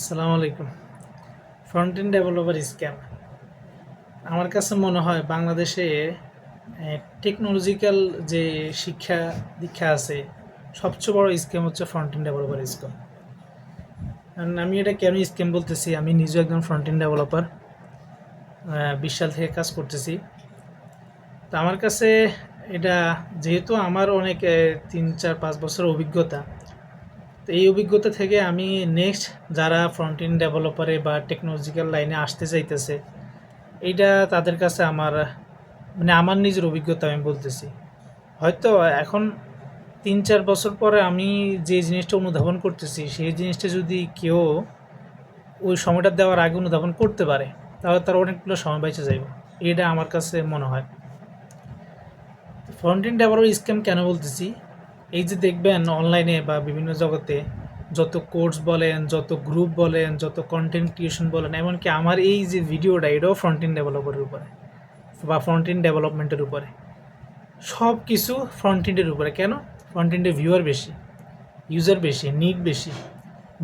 আসসালামু আলাইকুম। Front end developer scam আমার কাছে মনে হয় বাংলাদেশে টেকনোলজিক্যাল যে শিক্ষা দীক্ষা আছে, সবচেয়ে বড় স্ক্যাম হচ্ছে ফ্রন্ট এন্ড ডেভেলপার স্ক্যাম কারণ আমি এটা কেন স্ক্যাম বলতেছি? আমি নিজেও একজন ফ্রন্ট এন্ড ডেভেলপার বিশ সাল থেকে কাজ করতেছি। তো আমার কাছে এটা, যেহেতু আমার অনেক তিন, চার, পাঁচ বছরের অভিজ্ঞতা তো এই অভিজ্ঞতা থেকে আমি নেক্সট যারা ফ্রন্ট এন্ড ডেভেলপারে বা টেকনোলজিক্যাল লাইনে আসতে চাইতেছে, এইটা তাদের কাছে আমার মানে আমার নিজের অভিজ্ঞতা আমি বলতেছি। হয়তো এখন তিন চার বছর পরে আমি যে জিনিসটা অনুধাবন করতেছি, সেই জিনিসটা যদি কেউ ওই সময়টা দেওয়ার আগে অনুধাবন করতে পারে, তাহলে তার অনেকগুলো সময় বেঁচে যাইব। এটা আমার কাছে মনে হয়। ফ্রন্ট এন্ড ডেভেলপার স্ক্যাম কেন বলতেছি? এই যে দেখবেন অনলাইনে বা বিভিন্ন জগতে যত কোর্স বলেন, যত গ্রুপ বলেন, যত কন্টেন্ট ক্রিয়েশন বলেন, এমনকি আমার এই যে ভিডিওটা এটাও ফ্রন্ট এন্ড ডেভেলপারের উপরে বা ফ্রন্ট এন্ড ডেভেলপমেন্টের উপরে। সব কিছু ফ্রন্ট এন্ডের উপরে। কেন? ফ্রন্ট এন্ডে ভিউয়ার বেশি ইউজার বেশি নিড বেশি।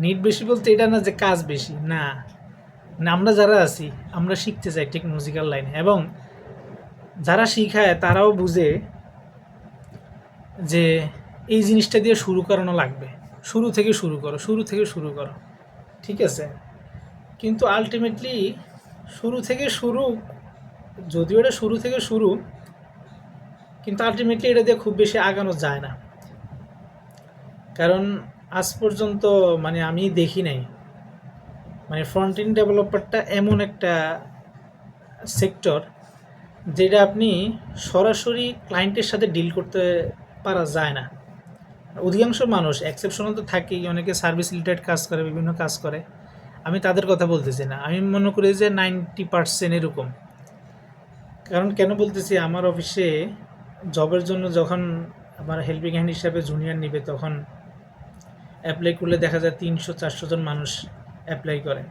নিট বেশি বলতে এটা না যে কাজ বেশি, না। আমরা যারা আছি, আমরা শিখতে চাই টেকনোলজিক্যাল লাইনে এবং যারা শিখায় তারাও বুঝে যে এই জিনিসটা দিয়ে শুরু করানো লাগবে। শুরু থেকে শুরু করো, শুরু থেকে শুরু করো। ঠিক আছে? কিন্তু আলটিমেটলি শুরু থেকে শুরু, যদিও এটা শুরু থেকে শুরু, কিন্তু আলটিমেটলি এটা দিয়ে খুব বেশি আগানো যায় না। কারণ আজ পর্যন্ত মানে আমি দেখি নাই। মানে ফ্রন্ট এন্ড ডেভেলপারটা এমন একটা সেক্টর যেটা আপনি সরাসরি ক্লায়েন্টের সাথে ডিল করতে পারা যায় না। অধিকাংশ মানুষ এক্সেপশনাল তো থাকেই, অনেকে সার্ভিস রিলেটেড কাজ করে, বিভিন্ন কাজ করে। আমি তাদের কথা বলতেছি না। আমি মনে করি যে নাইনটি পার্সেন্ট এরকম। কারণ কেন বলতেছি, আমার অফিসে জবের জন্য যখন আমার হেল্পিং হ্যান্ড হিসাবে জুনিয়র নিবে, তখন অ্যাপ্লাই করলে দেখা যায় তিনশো চারশো জন মানুষ অ্যাপ্লাই করে।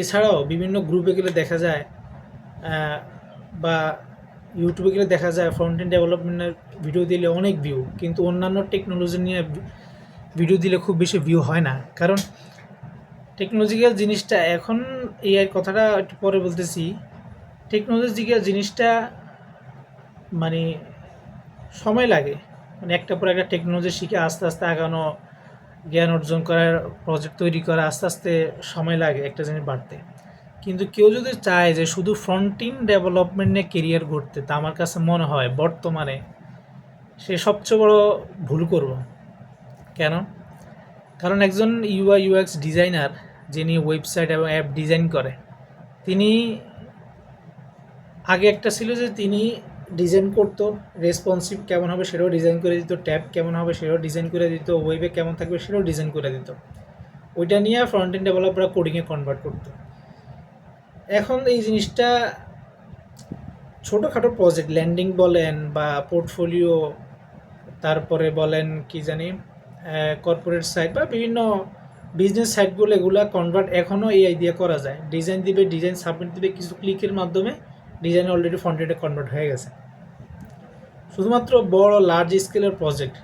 এছাড়াও বিভিন্ন গ্রুপে গেলে দেখা যায় বা ইউটিউবে গেলে দেখা যায় ফ্রন্ট এন্ড ডেভেলপমেন্টের ভিডিও দিলে অনেক ভিউ কিন্তু অন্যান্য টেকনোলজি নিয়ে ভিডিও দিলে খুব বেশি ভিউ হয় না। কারণ টেকনোলজিক্যাল জিনিসটা, এখন এই কথাটা একটু পরে বলতেছি টেকনোলজিক্যাল জিনিসটা মানে সময় লাগে। মানে একটা পর একটা টেকনোলজি শিখে আস্তে আস্তে আগানো, জ্ঞান অর্জন করার প্রজেক্ট তৈরি করা, আস্তে আস্তে সময় লাগে একটা জিনিস বাড়তে। কিন্তু কেউ যদি চায় যে শুধু ফ্রন্টিন ডেভেলপমেন্ট নিয়ে কেরিয়ার গড়তে, তা আমার কাছে মনে হয় বর্তমানে সে সবচেয়ে বড় ভুল করব। কেন? কারণ একজন ইউআই ইউএক্স ডিজাইনার যিনি ওয়েবসাইট এবং অ্যাপ ডিজাইন করে, তিনি আগে একটা ছিল যে তিনি ডিজাইন করতো রেসপন্সিভ কেমন হবে সেটাও ডিজাইন করে দিত, ট্যাব কেমন হবে সেটাও ডিজাইন করে দিত ওয়েবে কেমন থাকবে সেটাও ডিজাইন করে দিত। ওইটা নিয়ে ফ্রন্ট এন্ড ডেভেলপাররা কোডিংয়ে কনভার্ট করতো। এখন এই জিনিসটা ছোটোখাটো প্রজেক্ট ল্যান্ডিং বলেন বা পোর্টফোলিও তারপরে বলেন কি জানি কর্পোরেট সাইট বা বিভিন্ন বিজনেস সাইটগুলো এগুলো কনভার্ট এখনও এই আইডিয়া করা যায়। ডিজাইন দিবে ডিজাইন সাবমিট দিবে, কিছু ক্লিকের মাধ্যমে ডিজাইন অলরেডি ফ্রন্টেডে কনভার্ট হয়ে গেছে। শুধুমাত্র বড় লার্জ স্কেলের প্রজেক্ট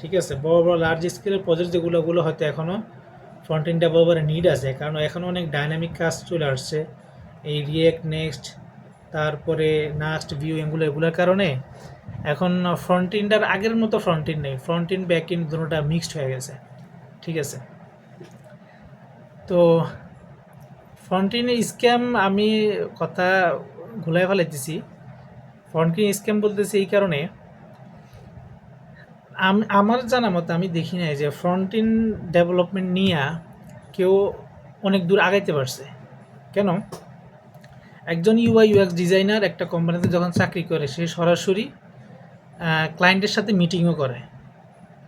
ঠিক আছে? বড় বড় লার্জ স্কেলের প্রজেক্ট যেগুলোগুলো হয়তো এখনও ফ্রন্ট ডেভেলপারের নিড আছে, কারণ এখন অনেক ডাইনামিক কাজ চলে আসছে। এই রিয়েক্ট নেক্সট তারপরে নাস্ট ভিউ এগুলো, এগুলোর কারণে এখন ফ্রন্ট এন্ডার আগের মতো ফ্রন্ট এন্ড নেই। ফ্রন্ট ইন ব্যাক ইন দুটোটা মিক্সড হয়ে গেছে। ঠিক আছে? তো ফ্রন্ট এন্ড স্ক্যাম আমি কথা ঘুলাই ফেলাইতেছি। ফ্রন্ট এন্ড স্ক্যাম বলতেছি এই কারণে আমি, আমার জানা মতো আমি দেখি নাই যে ফ্রন্ট এন্ড ডেভেলপমেন্ট নিয়ে কেউ অনেক দূর আগাইতে পারছে। কেন? একজন ইউআই ইউএক্স ডিজাইনার একটা কোম্পানিতে যখন চাকরি করে, সে সরাসরি ক্লায়েন্টের সাথে মিটিংও করে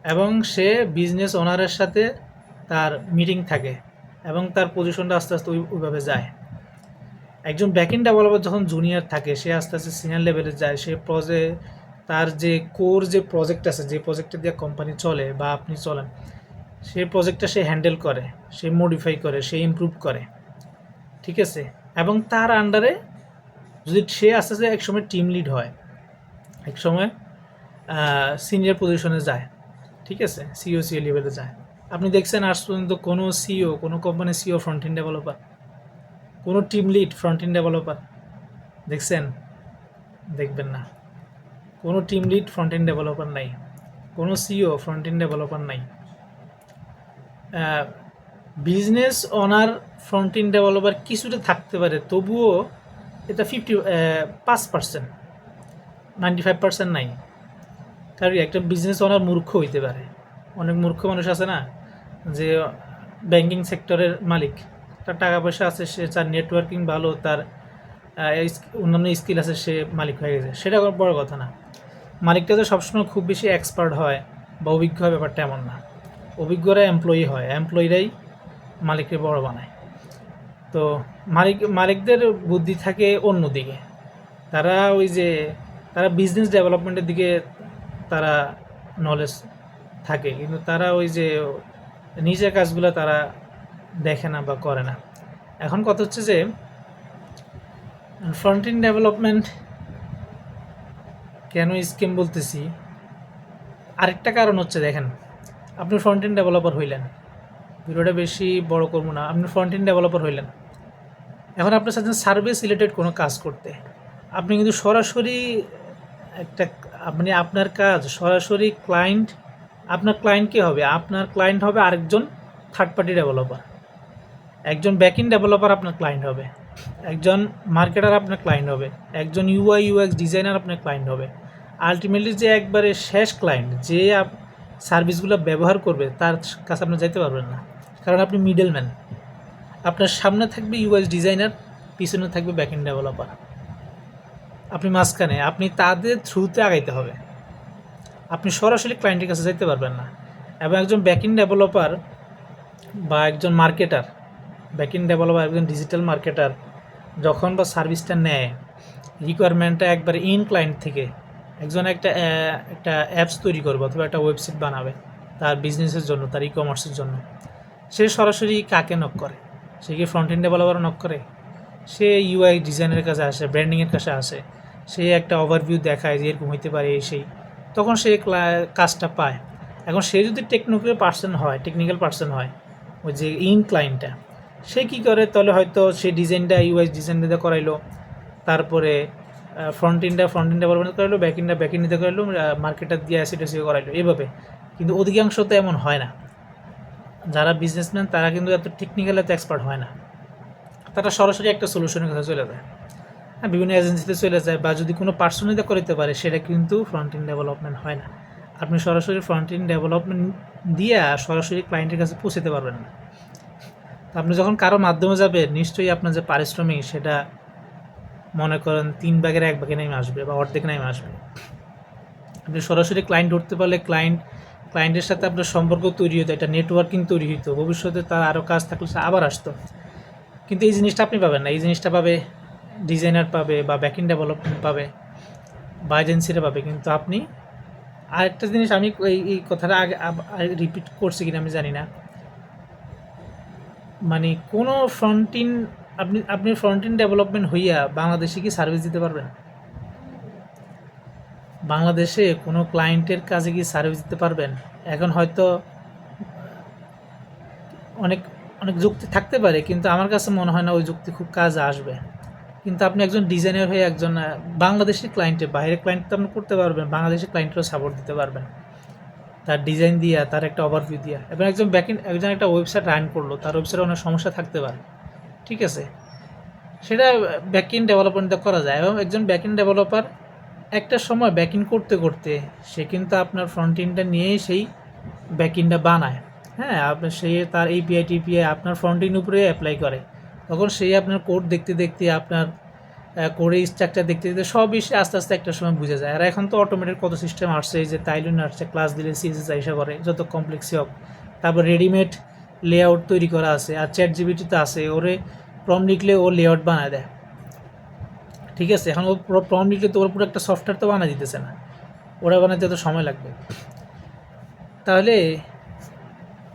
এবং সে বিজনেস ওনারের সাথে তার মিটিং থাকে এবং তার পজিশনটা আস্তে আস্তে ওই- ওইভাবে যায়। একজন ব্যাকএন্ড ডেভেলপার যখন জুনিয়র থাকে, সে আস্তে আস্তে সিনিয়র লেভেলে যায়, সে প্রজে তার যে কোর যে প্রজেক্ট আছে, যে প্রজেক্টটা দিয়ে কোম্পানি চলে বা আপনি চলেন, সে প্রজেক্টটা সে হ্যান্ডেল করে, সে মডিফাই করে, সে ইমপ্রুভ করে। ঠিক আছে? এবং তার আন্ডারে যদি সে আস্তে আস্তে একসময় টিম লিড হয়, একসময় সিনিয়র পজিশনে যায়, ঠিক আছে? সিও সি লেভেলে যায়। আপনি দেখছেন আজ পর্যন্ত কোনো সিও কোনো কোম্পানির সিও ফ্রন্ট এন্ড ডেভেলপার কোনো team lead front end developer দেখছেন? দেখবেন না। কোনো team lead front end developer নাই। কোনো সিও ফ্রন্ট এন্ড ডেভেলপার নাই। Business owner front end developer কিছুটা থাকতে পারে, তবুও এটা ফিফটি পাঁচ পার্সেন্ট নাইনটি ফাইভ পার্সেন্ট নাই। কারণ একটা বিজনেস ওনার মূর্খ হইতে পারে। অনেক মূর্খ মানুষ আছে না, যে ব্যাংকিং সেক্টরের মালিক, তার টাকা পয়সা আছে, সে তার নেটওয়ার্কিং ভালো, তার অন্যান্য স্কিল আছে, সে মালিক হয়ে গেছে। সেটা বড় কথা না। মালিকটা তো সবসময় খুব বেশি এক্সপার্ট হয়, বা অভিজ্ঞ হয় ব্যাপারটা এমন না। অভিজ্ঞরা এমপ্লয়ি হয়। এমপ্লয়িরাই মালিককে বড় বানায়। তো মালিক, মালিকদের বুদ্ধি থাকে অন্যদিকে। তারা ওই যে, তারা বিজনেস ডেভেলপমেন্টের দিকে তারা নলেজ থাকে, কিন্তু তারা ওই যে নিজের কাজগুলো তারা দেখে না বা করে না। এখন কথা হচ্ছে যে ফ্রন্ট ইন ডেভেলপমেন্ট কেন স্কিম বলতেছি? আরেকটা কারণ হচ্ছে দেখেন, আপনি ফ্রন্ট ইন ডেভেলপার হইলেন। ভিডিওটা বেশি বড় করব না। আপনি ফ্রন্ট ইন ডেভেলপার হইলেন। এখন আপনার সাথে সার্ভিস রিলেটেড কোনো কাজ করতে। আপনি কিন্তু সরাসরি একটা আপনি আপনার কাজ, সরাসরি ক্লায়েন্ট আপনার ক্লায়েন্ট কে হবে? আপনার ক্লায়েন্ট হবে আরেকজন থার্ড পার্টি ডেভেলপার একজন ব্যাক ডেভেলপার আপনার ক্লায়েন্ট হবে। একজন মার্কেটার আপনার ক্লায়েন্ট হবে। একজন ইউআই ইউএক্স ডিজাইনার আপনার ক্লায়েন্ট হবে। আলটিমেটলি যে একবারে শেষ ক্লায়েন্ট যে সার্ভিসগুলো ব্যবহার করবে, তার কাছে আপনি যাইতে পারবেন না। কারণ আপনি মিডলম্যান আপনার সামনে থাকবে ইউএস ডিজাইনার পিছনে থাকবে ব্যাক ইন ডেভেলপার আপনি মাঝখানে, আপনি তাদের থ্রুতে আগাইতে হবে। আপনি সরাসরি ক্লায়েন্টের কাছে যেতে পারবেন না। এবং একজন ব্যাক ডেভেলপার বা একজন মার্কেটার ব্যাক ইন ডেভেলপার একজন ডিজিটাল মার্কেটার যখন বা সার্ভিসটা নেয় রিকোয়ারমেন্টটা একবার ইন ক্লায়েন্ট থেকে একজন একটা একটা অ্যাপস তৈরি করবে অথবা একটা ওয়েবসাইট বানাবে, তার বিজনেসের জন্য, তার ই কমার্সের জন্য। সে সরাসরি কাকে নক করে? সে কি ফ্রন্ট এন্ড ডেভেলপার নক করে? সে ইউআই ডিজাইনের কাছে আসে ব্র্যান্ডিংয়ের কাছে আসে। সে একটা ওভারভিউ দেখায় যে এরকম হইতে পারে সেই। তখন সে কাজটা পায়। এখন সে যদি টেকনিক্যাল পার্সন হয় টেকনিক্যাল পার্সন হয়, ওই যে ইন ক্লায়েন্টটা সে কী করে? তাহলে হয়তো সে ডিজাইনটা ইউআই ডিজাইনটা করাইলো। তারপরে ফ্রন্ট ইন্ডা ফ্রন্ট ইন্ডা ডেভেলপমেন্ট করাইলো ব্যাক ইন্ডা ব্যাক ইন্ডিতে করাইলো মার্কেটার দিয়ে অ্যাসিড করাইলো এভাবে কিন্তু অধিকাংশ তো এমন হয় না। যারা বিজনেসম্যান তারা কিন্তু এত টেকনিক্যাল এত এক্সপার্ট হয় না। তারা সরাসরি একটা সলিউশনের কথা চলে যায়। হ্যাঁ বিভিন্ন এজেন্সিতে চলে যায় বা যদি কোনো পার্সোনালিতে করতে পারে, সেটা কিন্তু ফ্রন্ট ইন ডেভেলপমেন্ট হয় না। আপনি সরাসরি ফ্রন্ট ইন ডেভেলপমেন্ট দিয়ে সরাসরি ক্লায়েন্টের কাছে পৌঁছাতে পারবেন না। আপনি যখন কারও মাধ্যমে যাবেন, নিশ্চয়ই আপনার যে পারিশ্রমিক, সেটা মনে করেন তিন ভাগের এক ভাগে নেমে আসবে বা অর্ধেক নেমে আসবে। আপনি সরাসরি ক্লায়েন্ট ধরতে পারলে ক্লায়েন্ট ক্লায়েন্টের সাথে আপনার সম্পর্ক তৈরি হতো একটা নেটওয়ার্কিং তৈরি হতো ভবিষ্যতে তার আরও কাজ থাকলে সে আবার আসতো। কিন্তু এই জিনিসটা আপনি পাবেন না। এই জিনিসটা পাবে ডিজাইনার পাবে বা ব্যাকিং ডেভেলপমেন্ট পাবে, বা এজেন্সিরা পাবে। কিন্তু আপনি, আরেকটা জিনিস আমি এই এই কথাটা আগে রিপিট করছি কিনা আমি জানি না। মানে কোনো ফ্রন্টিন আপনি আপনি ফ্রন্টিন ডেভেলপমেন্ট হইয়া বাংলাদেশে কি সার্ভিস দিতে পারবেন? বাংলাদেশে কোনো ক্লায়েন্টের কাছে কি সার্ভিস দিতে পারবেন? এখন হয়তো অনেক অনেক যুক্তি থাকতে পারে কিন্তু আমার কাছে মনে হয় না ওই যুক্তি খুব কাজে আসবে। কিন্তু আপনি একজন ডিজাইনার হয়ে একজন আহ, বাংলাদেশি ক্লায়েন্টে বাইরের ক্লায়েন্ট তো আপনি করতে পারবেন বাংলাদেশি ক্লায়েন্টেরও সাপোর্ট দিতে পারবেন। তার ডিজাইন দিয়া তার একটা ওভারভিউ দিয়া। এবং একজন ব্যাকিং একজন একটা ওয়েবসাইট রান করল তার ওয়েবসাইটে অনেক সমস্যা থাকতে পারে। ঠিক আছে? সেটা ব্যাকিং ডেভেলপমেন্ট করা যায় এবং একজন ব্যাকিং ডেভেলপার একটা সময় ব্যাকিং করতে করতে সে কিন্তু আপনার ফ্রন্ট ইনটা নিয়েই সেই ব্যাকিংটা বানায়। হ্যাঁ সে তার এপিআই টিপিআই আপনার ফ্রন্ট ইন উপরে অ্যাপ্লাই করে। তখন সেই আপনার কোড দেখতে দেখতে, আপনার কোডের স্ট্রাকচার দেখতে দেখতে সবই সে আস্তে আস্তে একটা সময় বুঝে যায়। আর এখন তো অটোমেটেড কত সিস্টেম আসছে যে তাইলুন আসছে ক্লাস দিলে সিএসএস আইসা করে যত কমপ্লেক্সই হোক। তারপর রেডিমেড লেআউট তৈরি করা আছে, আর চ্যাট জিবিটি তো আছে, ওরে প্রম লিখলে ও লেআউট বানায় দেয়। ঠিক আছে, এখন ও প্রম লিখলে তো ওর পুরো একটা সফটওয়্যার তো বানা দিতেছে না। ওরা বানাতে তো সময় লাগবে। তাহলে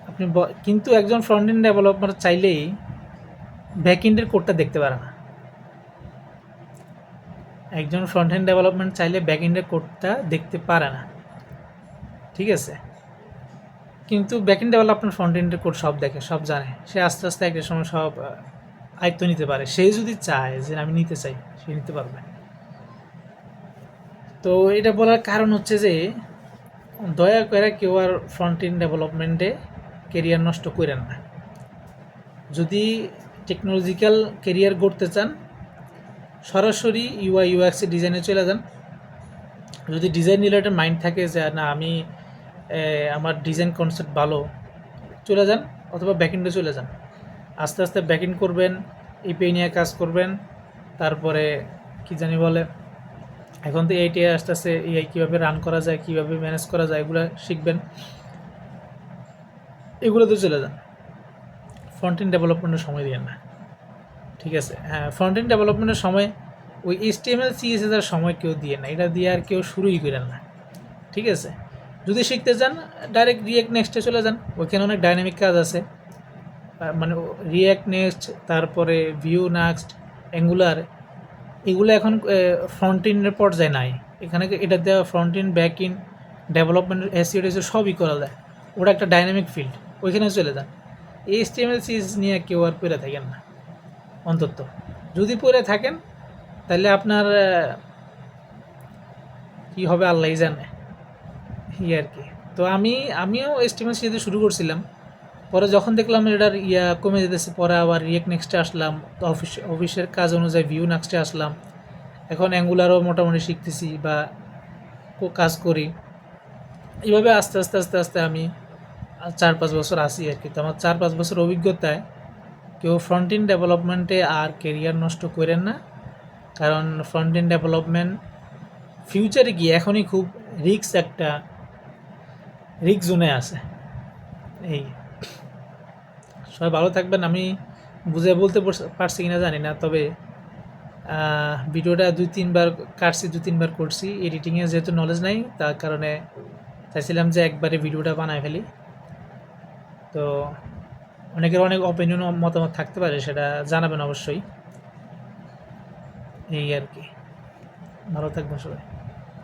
আপনি কিন্তু একজন ফ্রন্ট এন্ড ডেভেলপার চাইলেই ব্যাক এন্ডের কোডটা দেখতে পারে না। একজন ফ্রন্ট এন্ড ডেভেলপমেন্ট চাইলে ব্যাক এন্ডের কোডটা দেখতে পারে না। ঠিক আছে? কিন্তু ব্যাকএন্ড ডেভেলপমেন্ট ফ্রন্ট এন্ডের কোড সব দেখে, সব জানে। সে আস্তে আস্তে একটা সময় সব আয়ত্ত নিতে পারে। সে যদি চায় যে আমি নিতে চাই, সে নিতে পারবে। তো এটা বলার কারণ হচ্ছে যে, দয়া করে কেউ আর ফ্রন্ট ইন ডেভেলপমেন্টে কেরিয়ার নষ্ট করেন না। যদি টেকনোলজিক্যাল কেরিয়ার গড়তে চান, সরাসরি ইউআই ইউএক্সে ডিজাইনে চলে যান। যদি ডিজাইন রিলেটেড মাইন্ড থাকে যে, না, আমি আমার ডিজাইন কনসেপ্ট ভালো। চলে যান অথবা ব্যাকএন্ডে চলে যান। আস্তে আস্তে ব্যাকিং করবেন ইপিআই নিয়ে কাজ করবেন, তারপরে কি জানি বলে, এখন তো এইটি আস্তে আস্তে এআই কীভাবে রান করা যায়, কীভাবে ম্যানেজ করা যায়, এগুলো শিখবেন। এগুলোতে চলে যান। ফ্রন্ট এন্ড ডেভেলপমেন্টের সময় দিয়ে না। ঠিক আছে? হ্যাঁ ফ্রন্ট এন্ড ডেভেলপমেন্টের সময় ওই এইচটিএমএল সিএসএস এর সময় কেউ দিয়ে না। এটা দিয়ে আর কেউ শুরুই করেন না। ঠিক আছে? যদি শিখতে চান ডাইরেক্ট রিয়েক্ট নেক্সটে চলে যান। ওইখানে অনেক ডাইনামিক কাজ আছে। মানে রিয়েক্ট নেক্সট তারপরে ভিউ নেক্সট অ্যাঙ্গুলার এগুলো এখন ফ্রন্ট এন্ডের পর্যায়ে নাই। এখানে এটা দেওয়া front end back end development SEO টেসিও সবই করা যায়। ওটা একটা ডাইনামিক ফিল্ড ওইখানে চলে যান। এই এইচটিএমএল সিএস নিয়ে কেউ আর পড়ে থাকেন না, অন্তত। যদি পড়ে থাকেন, তাহলে আপনার কি হবে আল্লাহ জানে। ই আর কি। তো আমি, আমিও এস্টিমেট সিতে শুরু করছিলাম। পরে যখন দেখলাম এটার ইয়া কমে যেতেছে, পরে আবার রিয়েক্ট নেক্সটে আসলাম অফিস অফিসের কাজ অনুযায়ী ভিউ নেক্সটে আসলাম। এখন অ্যাঙ্গুলারও মোটামুটি শিখতেছি বা কাজ করি। এইভাবে আস্তে আস্তে আস্তে আস্তে আমি চার পাঁচ বছর আসি আর কি। তো আমার চার পাঁচ বছর অভিজ্ঞতায় কেউ ফ্রন্ট ইন ডেভেলপমেন্টে আর কেরিয়ার নষ্ট করেন না। কারণ ফ্রন্ট ইন ডেভেলপমেন্ট ফিউচারে গিয়ে এখনই খুব রিক্স একটা রিক্স জোনে আছে। এই। সবাই ভালো থাকবেন। আমি বুঝে বলতে পারছ- কিনা জানি না, তবে ভিডিওটা দুই তিনবার কাটছি দু তিনবার করছি। এডিটিংয়ে যেহেতু নলেজ নাই, তার কারণে চাইছিলাম যে একবারে ভিডিওটা বানায় ফেলি। তো, অনেকের অনেক অপিনিয়ন মতামত থাকতে পারে, সেটা জানাবেন অবশ্যই। এই আর কি। ভালো থাকবেন সবাই।